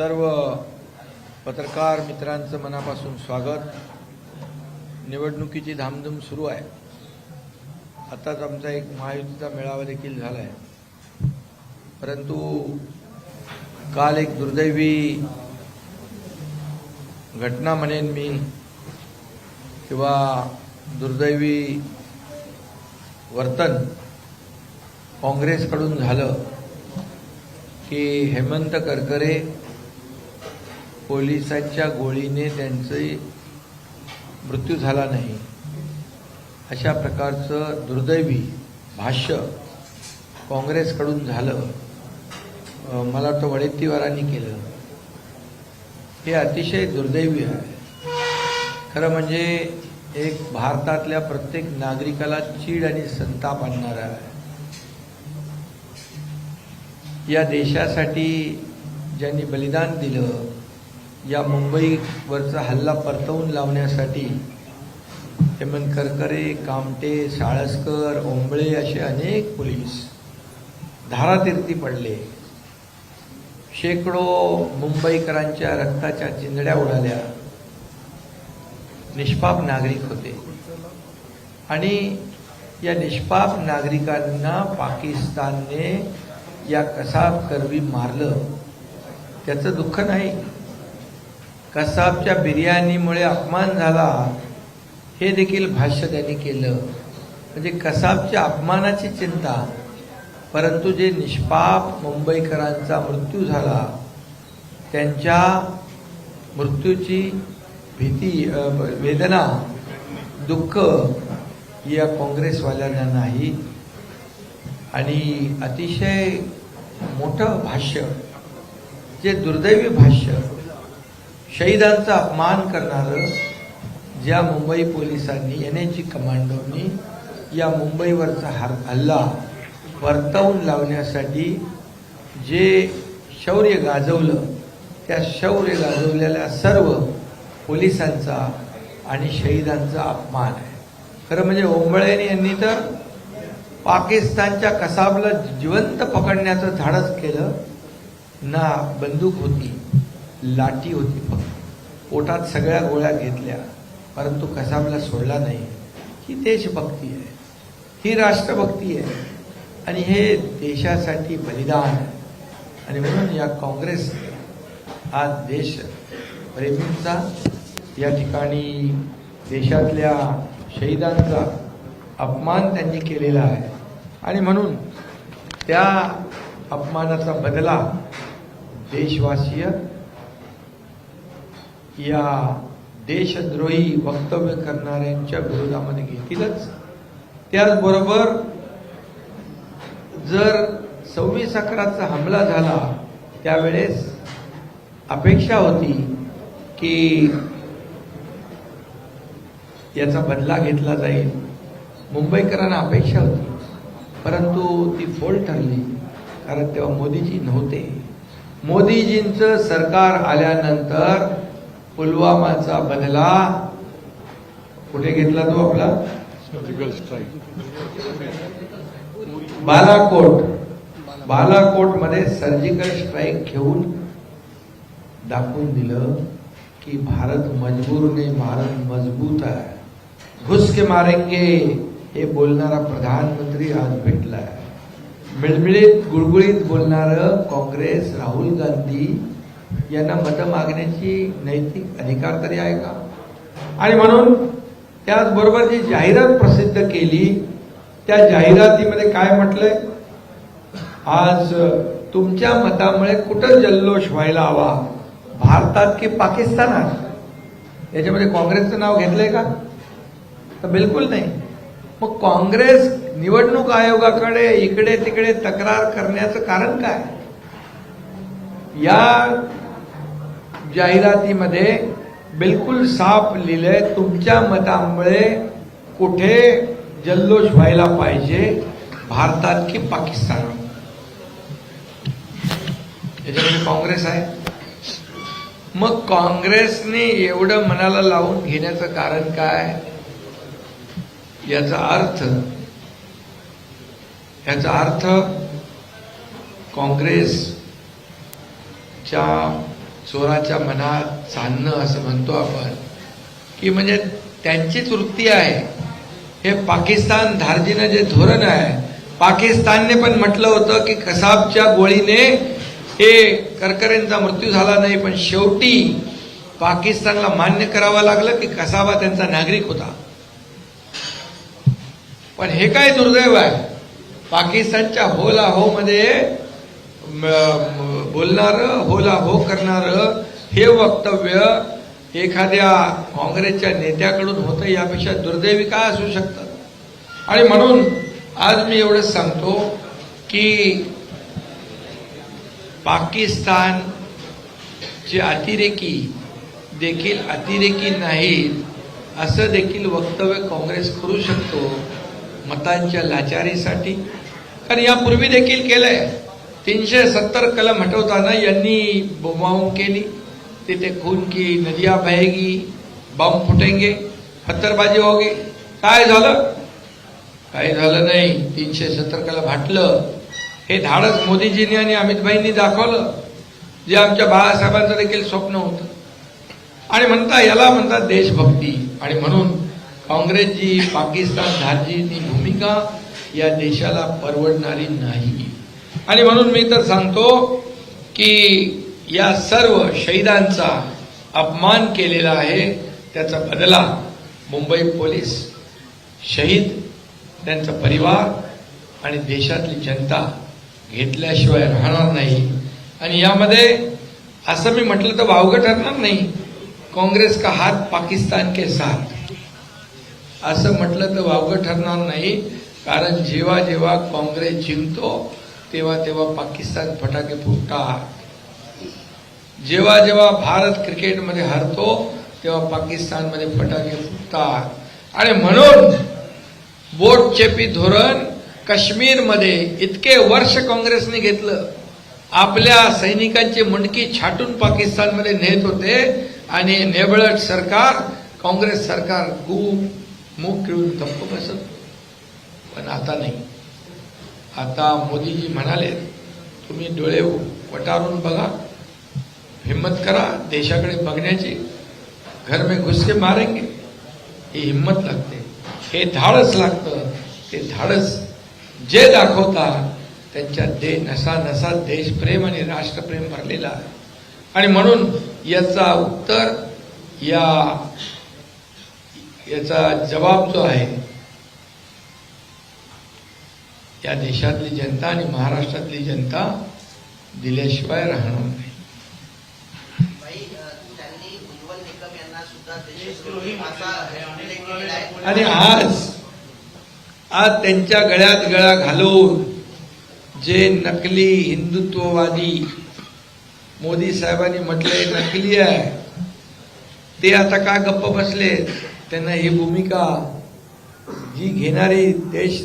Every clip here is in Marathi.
सर्व पत्रकार मित्रांचं मनापासून स्वागत. निवडणुकीची धामधूम सुरू आहे. आताच आमचा एक महायुतीचा मेळावा देखील झाला आहे परंतु काल एक दुर्दैवी घटना म्हणेन मी किंवा दुर्दैवी वर्तन काँग्रेसकडून झालं की हेमंत करकरे पोलिसांच्या गोळीने त्यांचे मृत्यू झाला नाही. अशा प्रकारचं दुर्दैवी भाष्य काँग्रेसकडून झालं. मला वाटतं वडेट्टीवारांनी केलं. हे अतिशय दुर्दैवी आहे. खरं म्हणजे एक भारतातल्या प्रत्येक नागरिकाला चीड आणि संताप आणणारा आहे. या देशासाठी ज्यांनी बलिदान दिलं या मुंबईवरचा हल्ला परतवून लावण्यासाठी हेमंत करकरे कामटे साळसकर ओंबळे असे अनेक पोलीस धारातीर्थी पडले. शेकडो मुंबईकरांच्या रक्ताच्या चिंधड्या उडाल्या. निष्पाप नागरिक होते. आणि या निष्पाप नागरिकांना पाकिस्तानने या कसाब करवी मारलं. त्याचं दुःख नाही. कसाबच्या बिर्याणीमुळे अपमान झाला हे देखील भाष्य त्यांनी केलं. म्हणजे कसाबच्या अपमानाची चिंता परंतु जे निष्पाप मुंबईकरांचा मृत्यू झाला त्यांच्या मृत्यूची भीती वेदना दुःख या काँग्रेसवाल्यांना नाही. आणि अतिशय मोठं भाष्य जे दुर्दैवी भाष्य शहीदांचा अपमान करणारं ज्या मुंबई पोलिसांनी एन एच कमांडोनी या मुंबईवरचा हर हल्ला वर्तवून लावण्यासाठी जे शौर्य गाजवलं त्या शौर्य गाजवलेल्या सर्व पोलिसांचा आणि शहीदांचा अपमान आहे. खरं म्हणजे ओंबळेने यांनी तर पाकिस्तानच्या कसाबला जिवंत पकडण्याचं धाडस केलं ना बंदूक होती. लाठी होती फक्त. पोटात सगळ्या गोळ्या घेतल्या परंतु कसाबला सोडला नाही. ही देशभक्ती आहे. ही राष्ट्रभक्ती आहे. आणि हे देशासाठी बलिदान आहे. आणि म्हणून या काँग्रेस हा देश प्रेमींचा या ठिकाणी देशातल्या शहीदांचा अपमान त्यांनी केलेला आहे. आणि म्हणून त्या अपमानाचा बदला देशवासीय या देशद्रोही वक्तव्य करणाऱ्यांच्या विरोधामध्ये घेतीलच. त्याचबरोबर जर सव्वीस अकराचा हमला झाला त्यावेळेस अपेक्षा होती की याचा बदला घेतला जाईल. मुंबईकरांना अपेक्षा होती परंतु ती फोल ठरली कारण तेव्हा मोदीजी नव्हते. मोदीजींचं सरकार आल्यानंतर पुलवामाचा बदला. कुठे घेतला तो आपला? Surgical strike Balakot. बालाकोटमध्ये surgical strike घेऊन दाखवून दिलं की भारत मजबूर ने भारत मजबूत आहे. घुस के मारेंगे हे बोलणारा प्रधानमंत्री आज भेटलाय. मिळमिळीत गुळगुळीत बोलणार काँग्रेस राहुल गांधी यांना मतं मागण्याची नैतिक अधिकार तरी आहे का? आणि म्हणून त्याचबरोबर जी जाहिरात प्रसिद्ध केली त्या जाहिरातीमध्ये काय म्हटलंय? आज तुमच्या मतामुळे कुठं जल्लोष व्हायला हवा? भारतात की पाकिस्तानात? याच्यामध्ये काँग्रेसचं नाव घेतलंय का? तर बिलकुल नाही. मग काँग्रेस निवडणूक आयोगाकडे इकडे तिकडे तक्रार करण्याचं कारण काय? या जाहिरातीमध्ये बिलकुल साफ लिहिलंय तुमच्या मतामुळे कुठे जल्लोष व्हायला पाहिजे भारतात की पाकिस्तानात याच्यामध्ये काँग्रेस आहे. मग काँग्रेसने एवढं मनाला लावून घेण्याचं कारण काय? याचा अर्थ याचा अर्थ काँग्रेसच्या चोराच्या मनात चालणं असं म्हणतो आपण की म्हणजे त्यांचीच वृत्ती आहे. हे पाकिस्तान धार्जीनं जे धोरण आहे पाकिस्तानने पण म्हटलं होतं की कसाबच्या गोळीने हे करकरेंचा मृत्यू झाला नाही पण शेवटी पाकिस्तानला मान्य करावं लागलं की कसाबा त्यांचा नागरिक होता. पण हे काय दुर्दैव आहे? पाकिस्तानच्या होला हो मध्ये बोलणार होला हो करणार हे वक्तव्य एखाद्या काँग्रेसच्या नेत्याकडून होतं यापेक्षा दुर्दैवी काय असू शकतात आणि म्हणून आज मी एवढंच सांगतो की पाकिस्तानचे अतिरेकी देखील अतिरेकी नाहीत असं देखील वक्तव्य काँग्रेस करू शकतो मतांच्या लाचारीसाठी. कारण यापूर्वी देखील केलंय. तीनशे सत्तर कलम हटवताना यांनी बोंबाबोंब केली. तिथे खून की नदिया बहेगी बॉम्ब फुटेंगे पत्थरबाजी होगी. काय झालं? काही झालं नाही. तीनशे सत्तर कलम हटलं. हे धाडस मोदीजींनी आणि अमितभाईंनी दाखवलं. जे आमच्या बाळासाहेबांचं देखील स्वप्न होतं. आणि म्हणता याला म्हणतात देशभक्ती. आणि म्हणून काँग्रेसची पाकिस्तान धार्जीची भूमिका या देशाला परवडणारी नाही. आणि म्हणून मी तर सांगतो की या सर्व शहीदांचा अपमान केलेला आहे. त्याचा बदला मुंबई पोलीस शहीद त्यांचा परिवार आणि देशातली जनता घेतल्याशिवाय राहणार नाही. आणि यामध्ये असं मी म्हटलं तर वावगं ठरणार नाही. काँग्रेस का हात पाकिस्तान के साथ? असं म्हटलं तर वावगं ठरणार नाही. कारण जेव्हा जेव्हा काँग्रेस जिंकतो तेव्हा तेव्हा पाकिस्तान फटाके फुटतात. जेव्हा जेव्हा भारत क्रिकेटमध्ये हरतो तेव्हा पाकिस्तानमध्ये फटाके फुटतात. आणि म्हणून बोट चेपी धोरण काश्मीरमध्ये इतके वर्ष काँग्रेसने घेतलं. आपल्या सैनिकांची मुंडकी छाटून पाकिस्तानमध्ये नेत होते आणि नेबळट सरकार काँग्रेस सरकार खूप मुख घेऊन गप्प बसत पण आता नाही. आता मोदीजी म्हणाले तुम्ही डोळे वटारून बघा. हिम्मत करा देशाकडे बघण्याची. घर में घुसके मारेंगे. ही हिंमत लागते. हे धाडस लागतं. ते धाडस जे दाखवतात त्यांच्या दे नसा नसा देशप्रेम आणि राष्ट्रप्रेम भरलेला आहे. आणि म्हणून याचा उत्तर या याचा जबाब जो आहे या देशातली जनता आणि महाराष्ट्रातली जनता दिल्याशिवाय राहणार नाही. आणि आज आज त्यांच्या गळ्यात गळा घालून जे नकली हिंदुत्ववादी मोदी साहेबांनी म्हटलंय नकली आहे ते आता का गप्प बसले त्यांना ही भूमिका जी घेणारी देश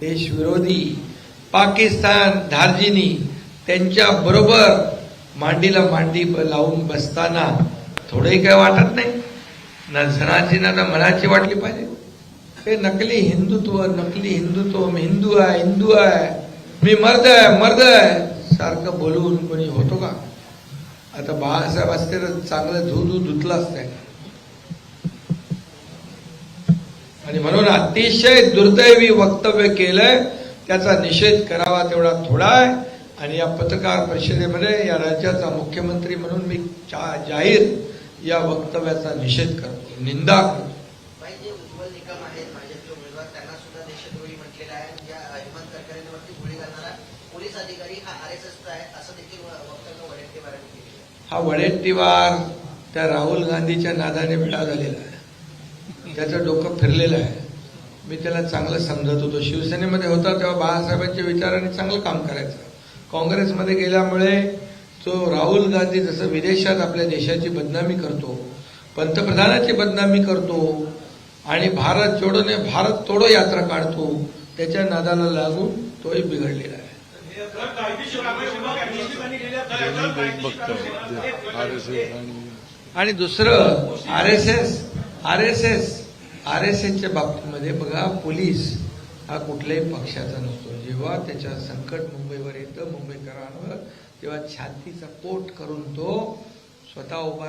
देशविरोधी पाकिस्तान धार्जिनी त्यांच्या बरोबर मांडीला मांडी लावून बसताना थोडंही काय वाटत नाही. ना जनाची ना ना मनाची वाटली पाहिजे. हे नकली हिंदुत्व नकली हिंदुत्व मी हिंदू आहे हिंदू आहे मी मर्द आहे मर्द आहे सारखं बोलून कोणी होतो का? आता बाळासाहेब असते तर चांगलं धू धू धुतलं असतं. आणि म्हणून अतिशय दुर्दैवी वक्तव्य केलंय. त्याचा निषेध करावा तेवढा थोडा आहे. आणि या पत्रकार परिषदेमध्ये या राज्याचा मुख्यमंत्री म्हणून मी जाहीर या वक्तव्याचा निषेध करतो. निंदा करतो. हा हा वडेट्टीवार त्या राहुल गांधीच्या नादाने वेळा झालेला आहे. त्याचं डोकं फिरलेलं आहे. मी त्याला चांगलं समजत होतो. शिवसेनेमध्ये होता तेव्हा बाळासाहेबांच्या विचाराने चांगलं काम करायचं. काँग्रेसमध्ये गेल्यामुळे तो राहुल गांधी जसं विदेशात आपल्या देशाची बदनामी करतो पंतप्रधानाची बदनामी करतो आणि भारत जोडोने भारत तोडो यात्रा काढतो त्याच्या नादाला लागून तोही बिघडलेला आहे. आणि दुसरं R S S R S S R S एसच्या बाबतीमध्ये बघा पोलीस हा कुठल्याही पक्षाचा नसतो. जेव्हा त्याच्या संकट मुंबईवर येतं मुंबईकरांवर तेव्हा छातीचा पोट करून तो स्वतः उभा